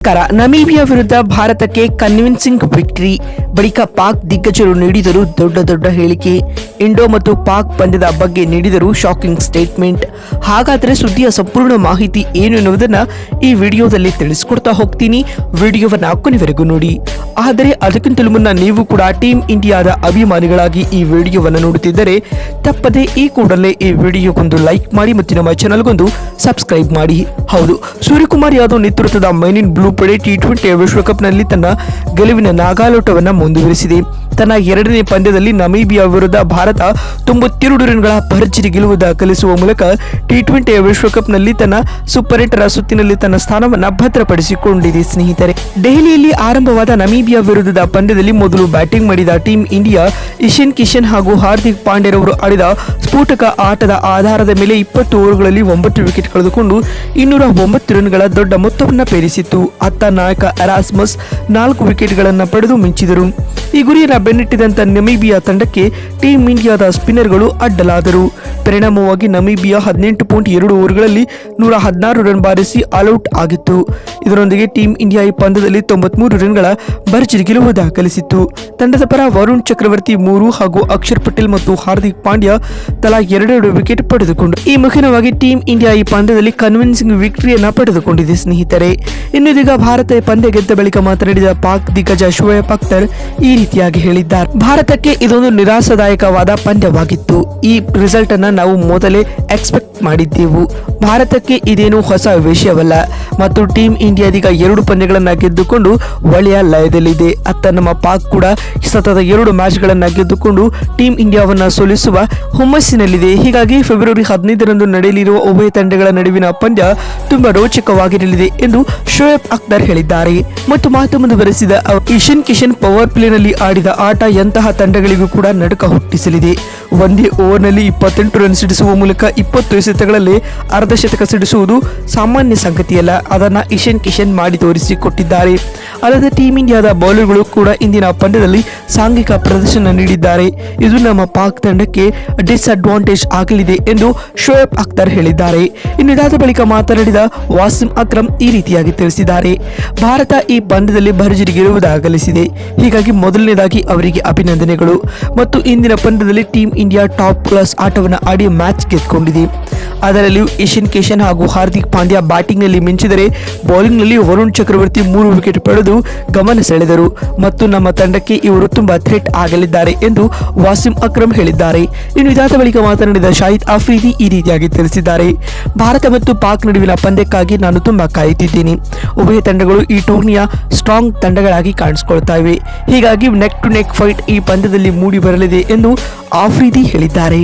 ನಮಸ್ಕಾರ. ನಮೀಬಿಯಾ ವಿರುದ್ಧ ಭಾರತಕ್ಕೆ ಕನ್ವಿನ್ಸಿಂಗ್ ವಿಕ್ಟರಿ ಬಳಿಕ ಪಾಕ್ ದಿಗ್ಗಜರು ನೀಡಿದರು ದೊಡ್ಡ ದೊಡ್ಡ ಹೇಳಿಕೆ. ಇಂಡೋ ಮತ್ತು ಪಾಕ್ ಪಂದ್ಯದ ಬಗ್ಗೆ ನೀಡಿದರು ಶಾಕಿಂಗ್ ಸ್ಟೇಟ್ಮೆಂಟ್ ಹಾಗಾದರೆ ಸುದ್ದಿಯ ಸಂಪೂರ್ಣ ಮಾಹಿತಿ ಏನು ಎನ್ನುವುದನ್ನು ಈ ವಿಡಿಯೋದಲ್ಲಿ ತಿಳಿಸಿಕೊಡ್ತಾ ಹೋಗ್ತೀನಿ. ವಿಡಿಯೋವನ್ನು ಕೊನೆವರೆಗೂ ನೋಡಿ. ಆದರೆ ಅದಕ್ಕಿಂತಲೂ ಮುನ್ನ ನೀವು ಕೂಡ ಟೀಮ್ ಇಂಡಿಯಾದ ಅಭಿಮಾನಿಗಳಾಗಿ ಈ ವಿಡಿಯೋವನ್ನು ನೋಡುತ್ತಿದ್ದರೆ ತಪ್ಪದೆ ಈ ಕೂಡಲೇ ಈ ವಿಡಿಯೋಗೊಂದು ಲೈಕ್ ಮಾಡಿ ಮತ್ತು ನಮ್ಮ ಚಾನಲ್ಗೊಂದು ಸಬ್ಸ್ಕ್ರೈಬ್ ಮಾಡಿ. ಹೌದು, ಸೂರ್ಯಕುಮಾರ್ ಯಾದವ್ ನೇತೃತ್ವದ ಮೈನಿನ್ ಬ್ಲೂ ಪಡೆ ಟಿ ಟ್ವೆಂಟಿ ವಿಶ್ವಕಪ್ನಲ್ಲಿ ತನ್ನ ಗೆಲುವಿನ ನಾಗಾಲೋಟವನ್ನು ಮುಂದುವರಿಸಿದೆ. ತನ್ನ ಎರಡನೇ ಪಂದ್ಯದಲ್ಲಿ ನಮೀಬಿಯಾ ವಿರುದ್ಧ ಭಾರತ ತೊಂಬತ್ತೆರಡು ರನ್ಗಳ ಭರ್ಜರಿ ಗೆಲುವು ದಾಖಲಿಸುವ ಮೂಲಕ ಟಿ ಟ್ವೆಂಟಿ ವಿಶ್ವಕಪ್ನಲ್ಲಿ ತನ್ನ ಸೂಪರ್ ಏಟರ ಸುತ್ತಿನಲ್ಲಿ ತನ್ನ ಸ್ಥಾನವನ್ನು ಭದ್ರಪಡಿಸಿಕೊಂಡಿದೆ ಸ್ನೇಹಿತರೆ. ದೆಹಲಿಯಲ್ಲಿ ಆರಂಭವಾದ ನಮೀಬಿಯಾ ವಿರುದ್ಧದ ಪಂದ್ಯದಲ್ಲಿ ಮೊದಲು ಬ್ಯಾಟಿಂಗ್ ಮಾಡಿದ ಟೀಂ ಇಂಡಿಯಾ, ಇಶನ್ ಕಿಶನ್ ಹಾಗೂ ಹಾರ್ದಿಕ್ ಪಾಂಡ್ಯರವರು ಆಡಿದ ಸ್ಫೋಟಕ ಆಟದ ಆಧಾರದ ಮೇಲೆ ಇಪ್ಪತ್ತು ಓವರ್ಗಳಲ್ಲಿ ಒಂಬತ್ತು ವಿಕೆಟ್ ಕಳೆದುಕೊಂಡು ಇನ್ನೂರ ಒಂಬತ್ತು ರನ್ಗಳ ದೊಡ್ಡ ಮೊತ್ತವನ್ನು ಪೇರಿಸಿತ್ತು. ಅತ್ತ ನಾಯಕ ಅರಾಸ್ಮಸ್ ನಾಲ್ಕು ವಿಕೆಟ್ಗಳನ್ನು ಪಡೆದು ಮಿಂಚಿದರು. ಈ ಗುರಿಯನ್ನು ಬೆನ್ನಿಟ್ಟಿದಂಥ ನಮೀಬಿಯಾ ತಂಡಕ್ಕೆ ಟೀಂ ಇಂಡಿಯಾದ ಸ್ಪಿನ್ನರ್ಗಳು ಅಡ್ಡಲಾದರು. ಪರಿಣಾಮವಾಗಿ ನಮೀಬಿಯಾ ಹದಿನೆಂಟು ಪಾಯಿಂಟ್ ಎರಡು ಓವರ್ಗಳಲ್ಲಿ ನೂರ ಹದಿನಾರು ರನ್ ಬಾರಿಸಿ ಆಲ್ಔಟ್ ಆಗಿತ್ತು. ಇದರೊಂದಿಗೆ ಟೀಂ ಇಂಡಿಯಾ ಈ ಪಂದ್ಯದಲ್ಲಿ ತೊಂಬತ್ಮೂರು ರನ್ಗಳ ಭರ್ಜರಿ ಗೆಲುವು ದಾಖಲಿಸಿತ್ತು. ತಂಡದ ಪರ ವರುಣ್ ಚಕ್ರವರ್ತಿ ಮೂರು ಹಾಗೂ ಅಕ್ಷರ್ ಪಟೇಲ್ ಮತ್ತು ಹಾರ್ದಿಕ್ ಪಾಂಡ್ಯ ತಲಾ ಎರಡೆರಡು ವಿಕೆಟ್ ಪಡೆದುಕೊಂಡು ಈ ಮುಖೇನವಾಗಿ ಟೀಂ ಇಂಡಿಯಾ ಈ ಪಂದ್ಯದಲ್ಲಿ ಕನ್ವಿನ್ಸಿಂಗ್ ವಿಕ್ಟರಿಯನ್ನ ಪಡೆದುಕೊಂಡಿದೆ ಸ್ನೇಹಿತರೆ. ಇನ್ನಿದೀಗ ಭಾರತ ಪಂದ್ಯ ಗೆದ್ದ ಬಳಿಕ ಮಾತನಾಡಿದ ಪಾಕ್ ದಿಗ್ಗಜ ಶೋಯಬ್ ಅಖ್ತರ್ ಈ ರೀತಿಯಾಗಿ ಹೇಳಿದ್ದಾರೆ. ಭಾರತಕ್ಕೆ ಇದೊಂದು ನಿರಾಸದಾಯಕವಾದ ಪಂದ್ಯವಾಗಿತ್ತು. ಈ ರಿಸಲ್ಟ್ ಅನ್ನ ನಾವು ಮೊದಲೇ ಎಕ್ಸ್ಪೆಕ್ಟ್ ಮಾಡಿದ್ದೆವು. ಭಾರತಕ್ಕೆ ಇದೇನು ಹೊಸ ವಿಷಯವಲ್ಲ. ಮತ್ತು ಟೀಂ ಇಂಡಿಯಾದೀಗ ಎರಡು ಪಂದ್ಯಗಳನ್ನು ಗೆದ್ದುಕೊಂಡು ಒಳ್ಳೆಯ ಲಯದಲ್ಲಿದೆ. ಅತ್ತ ನಮ್ಮ ಪಾಕ್ ಕೂಡ ಸತತ ಎರಡು ಮ್ಯಾಚ್ಗಳನ್ನು ಗೆದ್ದುಕೊಂಡು ಟೀಂ ಇಂಡಿಯಾವನ್ನ ಸೋಲಿಸುವ ಹುಮ್ಮಸ್ಸಿನಲ್ಲಿದೆ. ಹೀಗಾಗಿ ಫೆಬ್ರವರಿ ಹದಿನೈದರಂದು ನಡೆಯಲಿರುವ ಉಭಯ ತಂಡಗಳ ನಡುವಿನ ಪಂದ್ಯ ತುಂಬಾ ರೋಚಕವಾಗಿರಲಿದೆ ಎಂದು ಶೋಯಬ್ ಅಖ್ತರ್ ಹೇಳಿದ್ದಾರೆ. ಮತ್ತು ಮಾತು ಮುಂದುವರೆಸಿದ ಕಿಶನ್ ಕಿಶನ್ ಪವರ್ ಪ್ಲೇನಲ್ಲಿ ಆಡಿದ ಆಟ ಎಂತಹ ತಂಡಗಳಿಗೂ ಕೂಡ ನಡುಕ ಹುಟ್ಟಿಸಲಿದೆ. ಒಂದೇ ಓವರ್ನಲ್ಲಿ ಇಪ್ಪತ್ತೆಂಟು ರನ್ ಸಿಡಿಸುವ ಮೂಲಕ ಇಪ್ಪತ್ತು ಎಸೆತಗಳಲ್ಲಿ ಅರ್ಧ ಶತಕ ಸಿಡಿಸುವುದು ಸಾಮಾನ್ಯ ಸಂಗತಿಯಲ್ಲ. ಅದನ್ನ ಇಶನ್ ಕಿಶನ್ ಮಾಡಿ ತೋರಿಸಿಕೊಟ್ಟಿದ್ದಾರೆ. ಅಲ್ಲದೆ ಟೀಮ್ ಇಂಡಿಯಾದ ಬೌಲರ್ಗಳು ಕೂಡ ಇಂದಿನ ಪಂದ್ಯದಲ್ಲಿ ಸಾಂಘಿಕ ಪ್ರದರ್ಶನ ನೀಡಿದ್ದಾರೆ. ಇದು ನಮ್ಮ ಪಾಕ್ ತಂಡಕ್ಕೆ ಡಿಸ್ಅಡ್ವಾಂಟೇಜ್ ಆಗಲಿದೆ ಎಂದು ಶೋಯಬ್ ಅಖ್ತರ್ ಹೇಳಿದ್ದಾರೆ. ಇನ್ನಿದಾದ ಬಳಿಕ ಮಾತನಾಡಿದ ವಾಸಿಂ ಅಕ್ರಮ್ ಈ ರೀತಿಯಾಗಿ ತಿಳಿಸಿದ್ದಾರೆ. ಭಾರತ ಈ ಪಂದ್ಯದಲ್ಲಿ ಭರ್ಜರಿಗಿರುವುದಾಗಲಿಸಿದೆ ಹೀಗಾಗಿ ಮೊದಲು ಮೊದಲನೇದಾಗಿ ಅವರಿಗೆ ಅಭಿನಂದನೆಗಳು. ಮತ್ತು ಇಂದಿನ ಪಂದ್ಯದಲ್ಲಿ ಟೀಂ ಇಂಡಿಯಾ ಟಾಪ್ ಕ್ಲಾಸ್ ಆಟವನ್ನು ಆಡಿ ಮ್ಯಾಚ್ ಗೆದ್ದುಕೊಂಡಿದೆ. ಅದರಲ್ಲಿಯೂ ಏಷ್ಯನ್ ಕಿಶನ್ ಹಾಗೂ ಹಾರ್ದಿಕ್ ಪಾಂಡ್ಯ ಬ್ಯಾಟಿಂಗ್ನಲ್ಲಿ ಮಿಂಚಿದರೆ ಬೌಲಿಂಗ್ನಲ್ಲಿ ವರುಣ್ ಚಕ್ರವರ್ತಿ ಮೂರು ವಿಕೆಟ್ ಪಡೆದು ಗಮನ ಸೆಳೆದರು. ಮತ್ತು ನಮ್ಮ ತಂಡಕ್ಕೆ ಇವರು ತುಂಬಾ ಥ್ರೆಟ್ ಆಗಲಿದ್ದಾರೆ ಎಂದು ವಾಸಿಂ ಅಕ್ರಮ್ ಹೇಳಿದ್ದಾರೆ. ಇನ್ನು ಇದಾದ ಬಳಿಕ ಮಾತನಾಡಿದ ಶಾಹಿದ್ ಆಫ್ರಿದಿ ಈ ರೀತಿಯಾಗಿ ತಿಳಿಸಿದ್ದಾರೆ. ಭಾರತ ಮತ್ತು ಪಾಕ್ ನಡುವಿನ ಪಂದ್ಯಕ್ಕಾಗಿ ನಾನು ತುಂಬಾ ಕಾಯುತ್ತಿದ್ದೀನಿ. ಉಭಯ ತಂಡಗಳು ಈ ಟೂರ್ನಿಯ ಸ್ಟ್ರಾಂಗ್ ತಂಡಗಳಾಗಿ ಕಾಣಿಸಿಕೊಳ್ತಾ ಹೀಗಾಗಿ ನೆಕ್ ಟು ನೆಕ್ ಫೈಟ್ ಈ ಪಂದ್ಯದಲ್ಲಿ ಮೂಡಿ ಬರಲಿದೆ ಎಂದು ಆಫ್ರಿದಿ ಹೇಳಿದ್ದಾರೆ.